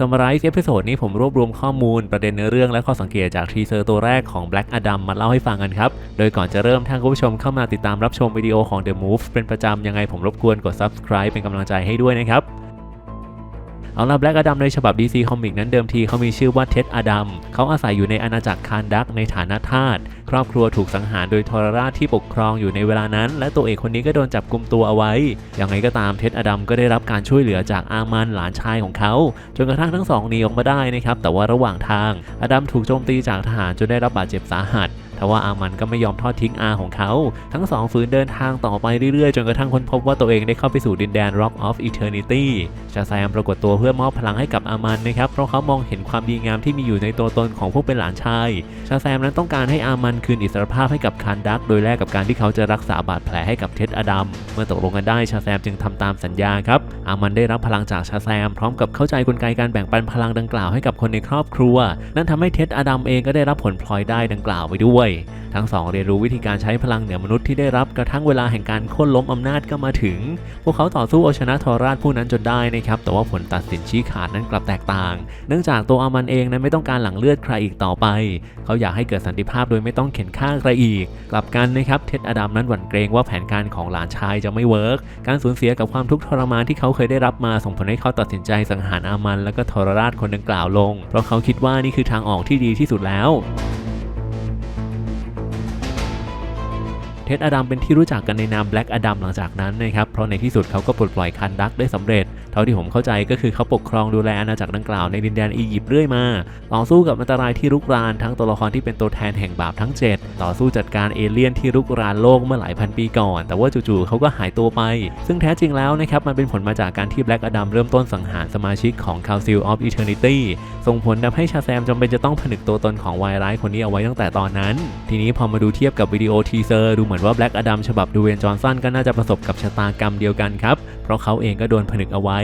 สม m ไรส์เอพิโซดนี้ผมรวบรวมข้อมูลประเด็นเนื้อเรื่องและข้อสังเกตจากทีเซอร์ตัวแรกของ Black Adam มาเล่าให้ฟังกันครับ โดยก่อนจะเริ่มท่านผู้ชมเข้ามาติดตามรับชมวิดีโอของ The Move เป็นประจำยังไงผมรบกวนกด subscribe เป็นกำลังใจให้ด้วยนะครับ เอาล่ะแบล็กอดัมในฉบับ DC Comic นั้นเดิมทีเขามีชื่อว่าเท็ดอดัมเขาอาศัยอยู่ในอาณาจักรคานดักในฐานะทาสครอบครัวถูกสังหารโดยทรราชที่ปกครองอยู่ในเวลานั้น และตัวเอกคนนี้ก็โดนจับกลุมตัวเอาไว้อย่างไรก็ตามเท็ดอดัมก็ได้รับการช่วยเหลือจากอามันหลานชายของเขา จนกระทั่งทั้งสองหนีออกมาได้นะครับแต่ว่าระหว่างทางอดัมถูกโจมตีจากทหารจนได้รับบาดเจ็บสาหัส ทว่าอามันก็ไม่ยอมทอดทิ้งอาของเขา ทั้งสองฝืนเดินทางต่อไปเรื่อยๆ จนกระทั่งค้นพบว่าตัวเองได้เข้าไปสู่ดินแดน Rock of Eternity ชาแซมปรากฏตัวเพื่อมอบพลังให้กับอามันนะครับ เพราะเขามองเห็นความดีงามที่มีอยู่ในตัวตนของพวกเป็นหลานชาย ชาแซมนั้นต้องการให้อามันคืนอิสรภาพให้กับคานดัก โดยแลกกับการที่เขาจะรักษาบาดแผลให้กับเท็ดอดัม เมื่อตกลงกันได้ชาแซมจึงทำตามสัญญาครับ อามันได้รับพลังจากชาแซม พร้อมกับเข้าใจกลไกการแบ่งปันพลังดังกล่าวให้กับคนในครอบครัว นั่นทำให้เท็ดอดัมเองก็ได้รับผลพลอยได้ดังกล่าวไปด้วยทั้งสองเรียนรู้วิธีการใช้พลังเหนือมนุษย์ที่ได้รับกระทั่งเวลาแห่งการโค่นล้มอำนาจก็มาถึง พวกเขาต่อสู้เอาชนะทรราชผู้นั้นจนได้นะครับแต่ว่าผลตัดสินชี้ขาดนั้นกลับแตกต่าง เนื่องจากตัวอามันเองนั้นไม่ต้องการหลังเลือดใครอีกต่อไป เขาอยากให้เกิดสันติภาพโดยไม่ต้องเข็นฆ่าใครอีก กลับกันนะครับเท็ดอดัมนั้นหวั่นเกรงว่าแผนการของหลานชายจะไม่เวิร์กการสูญเสียกับความทุกข์ทรมานที่เขาเคยได้รับมาส่งผลให้เขาตัดสินใจสังหารอามัน และก็ทรราชคนดังกล่าวลง เพราะเขาคิดว่านี่คือทางออกที่ดีที่สุดแล้ว เท็ดอดัมเป็นที่รู้จักกันในนามแบล็กอดัมหลังจากนั้นนะครับ เพราะในที่สุดเขาก็ปลดปล่อยคันดักได้สำเร็จ เท่าที่ผมเข้าใจก็คือเขาปกครองดูแลอาณาจักรดังกล่าวในดินแดนอียิปต์เรื่อยมา ต่อสู้กับอันตรายที่รุกรานทั้งตัวละครที่เป็นตัวแทนแห่งบาปทั้ง 7 ต่อสู้จัดการเอเลี่ยนที่รุกรานโลกเมื่อหลายพันปีก่อน แต่ว่าจู่ๆเขาก็หายตัวไป ซึ่งแท้จริงแล้วนะครับมันเป็นผลมาจากการที่แบล็กอดัมเริ่มต้นสังหารสมาชิกของ Council of Eternity ส่งผลทำให้ชาแซมจำเป็นจะต้องผนึกตัวตนของวายร้ายคนนี้เอาไว้ตั้งแต่ตอนนั้น ทีนี้พอมาดูเทียบกับวิดีโอทีเซอร์ดูเหมือนว่าแบล็กอดัมฉบับดูเวนจอห์นสันก็น่าจะประสบกับชะตากรรมเดียวกันครับ เพราะเขาเองก็โดนผนึกเอาไว้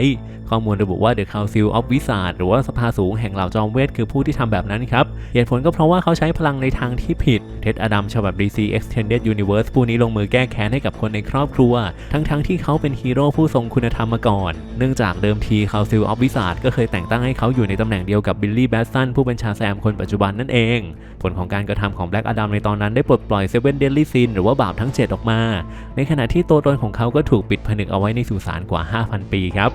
ข้อมูลระบุว่า The Council of Wizards หรือว่าสภาสูงแห่งเหล่าจอมเวทคือผู้ที่ทำแบบนั้นครับเหตุผลก็เพราะว่าเขาใช้พลังในทางที่ผิด เท็ดอดัมฉบับ DC Extended Universe ผู้นี้ลงมือแก้แค้นให้กับคนในครอบครัว ทั้งๆทที่เขาเป็นฮีโร่ผู้ทรงคุณธรรมมาก่อน เนื่องจากเดิมที Council of Wizards ก็เคยแต่งตั้งให้เขาอยู่ในตำแหน่งเดียวกับบิลลี่แบสตันผู้เป็นชาแซมคนปัจจุบันนั่นเอง ผลของการกระทำของแบล็กอดัมในตอนนั้นได้ปลดปล่อยเซเว่นเดลลี่ซินหรือว่าบาปทั้ง 7 ออกมา ในขณะที่ตัวตนของเขาก็ถูกปิดผนึกเอาไว้ในสุสานกว่า 5,000 ปีครับ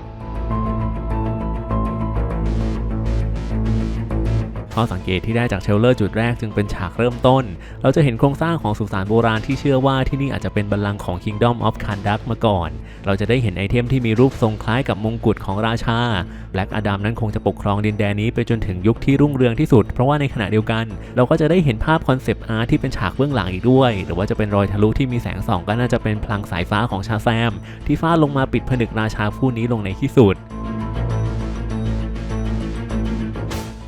ข้อสังเกตที่ได้จากเชลเลอร์จุดแรกจึงเป็นฉากเริ่มต้น เราจะเห็นโครงสร้างของสุสานโบราณที่เชื่อว่าที่นี่อาจจะเป็นบัลลังก์ของ Kingdom of Kandak มาก่อน เราจะได้เห็นไอเทมที่มีรูปทรงคล้ายกับมงกุฎของราชาแบล็กอดัมนั้นคงจะปกครองดินแดนนี้ไปจนถึงยุคที่รุ่งเรืองที่สุด เพราะว่าในขณะเดียวกัน เราก็จะได้เห็นภาพคอนเซปต์อาร์ตที่เป็นฉากเบื้องหลังอีกด้วย หรือว่าจะเป็นรอยทะลุที่มีแสงส่องก็น่าจะเป็นพลังสายฟ้าของชาแซม ที่ฟาดลงมาปิดผนึกราชาผู้นี้ลงในที่สุด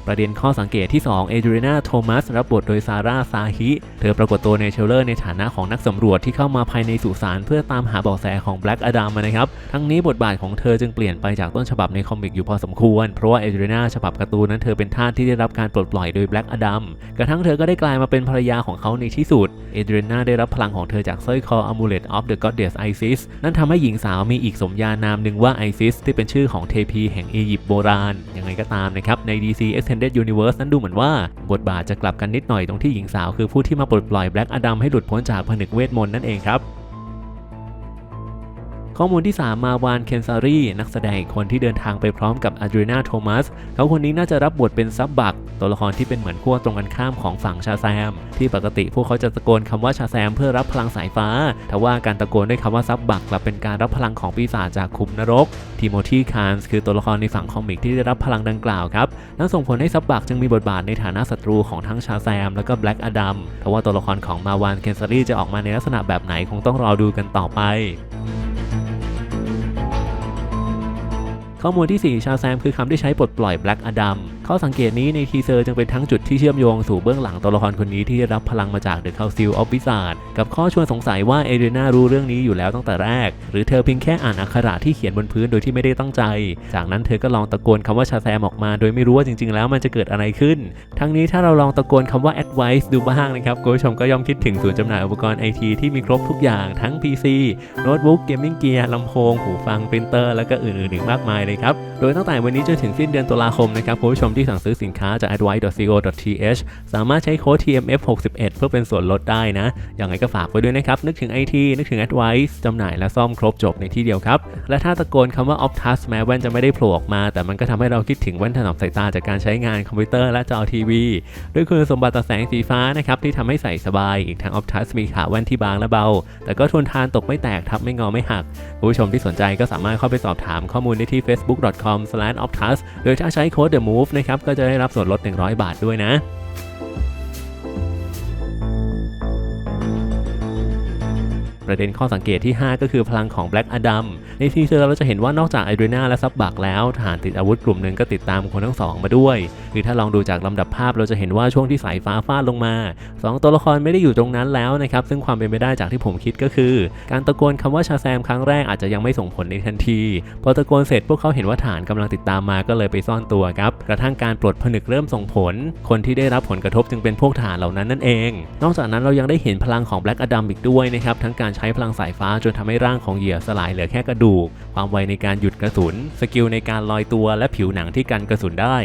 ประเด็นข้อสังเกตที่ 2 เอเดรีนาโทมัส รับบทโดยซาร่าซาฮิ เธอปรากฏตัวในเชลเลอร์ในฐานะของนักสำรวจที่เข้ามาภายในสุสานเพื่อตามหาเบาะแสของแบล็กอดัมนะครับ ทั้งนี้บทบาทของเธอจึงเปลี่ยนไปจากต้นฉบับในคอมิกอยู่พอสมควร เพราะว่าเอเดรีนาฉบับการ์ตูนนั้นเธอเป็นทาสที่ได้รับการปลดปล่อยโดยแบล็กอดัม กระทั่งเธอก็ได้กลายมาเป็นภรรยาของเขาในที่สุด เอเดรีนาได้รับพลังของเธอจากสร้อยคอ Amulet of the Goddess Isis นั่นทำให้หญิงสาวมีอีกสมญานามหนึ่งว่าไอซิสที่เป็นชื่อของเทพีแห่งอียิปต์โบราณ ยังไงก็ตามนะครับใน DC Extended Universe นั้นดูเหมือนว่า บทบาทจะกลับกันนิดหน่อยตรงที่หญิงสาวคือผู้ที่มาปลดปล่อยแบล็กอดัมให้หลุดพ้นจากผนึกเวทมนต์นั่นเองครับ ข้อมูลที่ 3 มาวานเคนซารีนักแสดงอีกคนที่เดินทางไปพร้อมกับอ d ดรีนาโทมัสเขาคนนี้น่าจะรับบทเป็นซับบัก ตัวละครที่เป็นเหมือนขั้วตรงกันข้ามของฝั่งชาแซม ที่ปกติพวกเขาจะตะโกนคำว่าชาแซมเพื่อรับพลังสายฟ้าแต่ว่าการตะโกนด้วยคำว่าซับบักกลับเป็นการรับพลังของปีศาจจากคุมนรกทิโมธีคานส์คือตัวละครในฝั่งคอมิกที่ได้รับพลังดังกล่าวครับนั่นส่งผลให้ซับบักจึงมีบทบาทในฐานะศัตรูของทั้งชาแซมและก็แบล็กอดัมแต่ว่าตัวละครของมาวานเคนซารีจะออกมาในลักษณะแบบไหนคงต้องรอดูกันต่อไป ข้อมูลที่ 4 ชาวแซมคือคำที่ใช้ปลดปล่อยแบล็กอดัม ข้อสังเกตนี้ในทีเซอร์จึงเป็นทั้งจุดที่เชื่อมโยงสู่เบื้องหลังตัวละครคนนี้ที่ได้รับพลังมาจากเดอะคาซิลออฟวิซาร์ดกับข้อชวนสงสัยว่าเอเดนารู้เรื่องนี้อยู่แล้วตั้งแต่แรก หรือเธอเพียงแค่อ่านอักขระที่เขียนบนพื้นโดยที่ไม่ได้ตั้งใจ จากนั้นเธอก็ลองตะโกนคำว่าชาแซมออกมา โดยไม่รู้ว่าจริง ๆ แล้วมันจะเกิดอะไรขึ้น ทั้งนี้ถ้าเราลองตะโกนคำว่า advice ดูบ้างนะครับคุณผู้ชมก็ย่อมคิดถึงศูนย์จำหน่ายอุปกรณ์ไอทีที่มีครบทุกอย่างทั้ง PC โน้ตบุ๊กเกมมิ่งเกียร์ลำโพงหูฟังปรินเตอร์และก็อื่นๆอีกมากมายเลยครับ โดยตั้งแต่วันนี้จนถึงสิ้นเดือนตุลาคมนะครับคุณผู้ชมที่สั่งซื้อสินค้าจาก advice.co.th สามารถใช้โค้ด TMF61 เพื่อเป็นส่วนลดได้นะยังไงก็ฝากไว้ด้วยนะครับ นึกถึง IT นึกถึง Advice จำหน่ายและซ่อมครบจบในที่เดียวครับ และถ้าตะโกนคำว่า Optus แม้แว่นจะไม่ได้โผล่ออกมา แต่มันก็ทำให้เราคิดถึงแว่นถนอมสายตาจากการใช้งานคอมพิวเตอร์และจอทีวีด้วยคุณสมบัติต่อแสงสีฟ้านะครับที่ทำให้ใส่สบายอีกทั้ง Optus มีขาแว่นที่บางและเบา แต่ก็ทนทานตกไม่แตกทับไม่งอไม่หักผู้ชมที่สนใจก็สามารถเข้าไปสอบถามข้อมูลได้ที่ com/optus โดยถ้าใช้โค้ด the move นะครับก็จะได้รับส่วนลด 100 บาทด้วยนะ ประเด็นข้อสังเกตที่ 5 ก็คือพลังของ Black Adam ในทีเซอร์เราจะเห็นว่านอกจากไอดรีนาและซับบักแล้วทหารติดอาวุธกลุ่มหนึ่งก็ติดตามคนทั้งสองมาด้วยคือถ้าลองดูจากลำดับภาพเราจะเห็นว่าช่วงที่สายฟ้าฟาดลงมาสองตัวละครไม่ได้อยู่ตรงนั้นแล้วนะครับซึ่งความเป็นไปได้จากที่ผมคิดก็คือ การตะโกนคำว่าชาแซมครั้งแรกอาจจะยังไม่ส่งผลในทันที พอตะโกนเสร็จพวกเขาเห็นว่าฐานกำลังติดตามมาก็เลยไปซ่อนตัวครับกระทั่งการปลดผนึกเริ่มส่งผล คนที่ได้รับผลกระทบจึงเป็นพวกฐานเหล่านั้นนั่นเอง นอกจากนั้นเรายังได้เห็นพลังของ Black Adam อีกด้วยนะครับทั้งการใช้พลังสายฟ้าจนทำให้ร่างของเหยื่อสลายเหลือแค่กระดูก ความไวในการหยุดกระสุน สกิลในการลอยตัวและผิวหนังที่กันกระสุนได้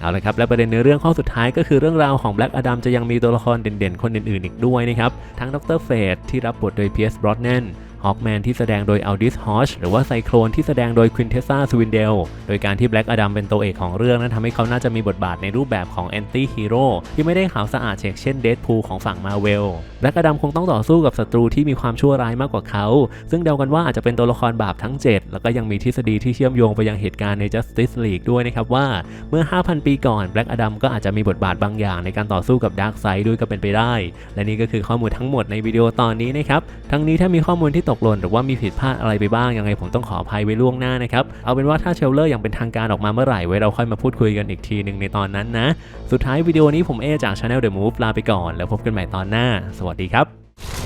เอาละครับและประเด็นในเรื่องข้อสุดท้ายก็คือเรื่องราวของ Black Adam จะยังมีตัวละครเด่นๆ คนอื่นๆ อีกด้วยนะครับ ทั้งดรเฟดที่รับบทโดยเพียร์สบรอ n แนน ฮอ k แมนที่แสดงโดยอัลดิสฮอชหรือว่าไซโครนที่แสดงโดยควินเทสซาสวินเดล โดยการที่แบล็กอดัมเป็นตัวเอกของเรื่องนั้นทำให้เขาน่าจะมีบทบาทในรูปแบบของแอนตี้ฮีโร่ที่ไม่ได้ขาวสะอาดเช่นเช่นเดดพูลของฝั่งมาเวลแบล็กอดัมคงต้องต่อสู้กับศัตรูที่มีความชั่วร้ายมากกว่าเขา ซึ่งเดากันว่าอาจจะเป็นตัวละครบาปทั้ง 7 แล้วก็ยังมีทฤษฎีที่เชื่อมโยงไปยังเหตุการณ์ใน Justice League ด้วยนะครับว่าเมื่อ 5,000 ปีก่อนแบล็กอดัมก็อาจจะมีบทบาทบางอย่างในการต่อสู้กับดาร์กไซด์ด้วยก็เป็นไปได้ และนี่ก็คือข้อมูลทั้งหมดในวิดีโอตอนนี้นะครับทั้งนี้ถ้ามีข้อมูลที่ตกหล่นหรือว่ามีผิดพลาดอะไรไปบ้างยังไงผมต้องขออภัยไว้ล่วงหน้านะครับเอาเป็นว่าถ้าเชลเลอร์อย่างเป็นทางการออกมาเมื่อไหร่ไว้เราค่อยมาพูดคุยกันอีกทีหนึ่งในตอนนั้นนะ สุดท้ายวิดีโอนี้ผมเอจากช anel The Move ลาไปก่อน แล้วพบกันใหม่ตอนหน้า สวัสดีครับ